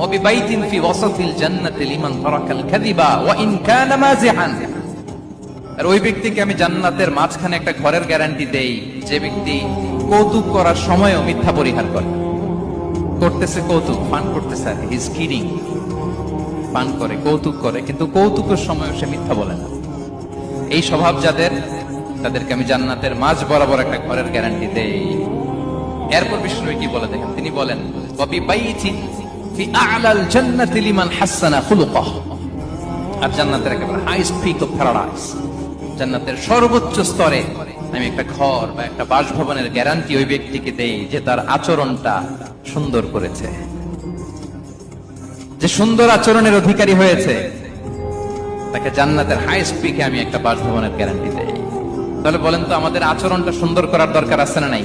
وببيت في وسط الجنة لمن ترك الكذب وإن كان مازحا আর ওই ব্যক্তিকে আমি জান্নাতের মাঝখানে একটা ঘরের গ্যারান্টি দেই যে ব্যক্তি কৌতুক করার সময়ও মিথ্যা পরিহার করে করতেছে কৌতুক ফান করতেছে আর হিজ কিডিং পান করে কৌতুক করে কিন্তু কৌতুকের সময়ও সে মিথ্যা বলে না এই স্বভাব যাদের তাদেরকে আমি জান্নাতের মাঝ বরাবর একটা ঘরের গ্যারান্টি দেই এরপর বিষ্ণু কি বলে দেখেন তিনি বলেন কবি বাইতি সর্বোচ্চ স্তরে আমি একটা ঘর বা একটা বাসভবনের গ্যারান্টি ওই ব্যক্তিকে দেই যে তার আচরণটা সুন্দর করেছে। যে সুন্দর আচরণের অধিকারী হয়েছে। তাকে জান্নাতের হাইস্ট পিকে আমি একটা বাসভবনের গ্যারান্টি দেই। তাহলে বলেন তো আমাদের আচরণটা সুন্দর করার দরকার আছে না নাই?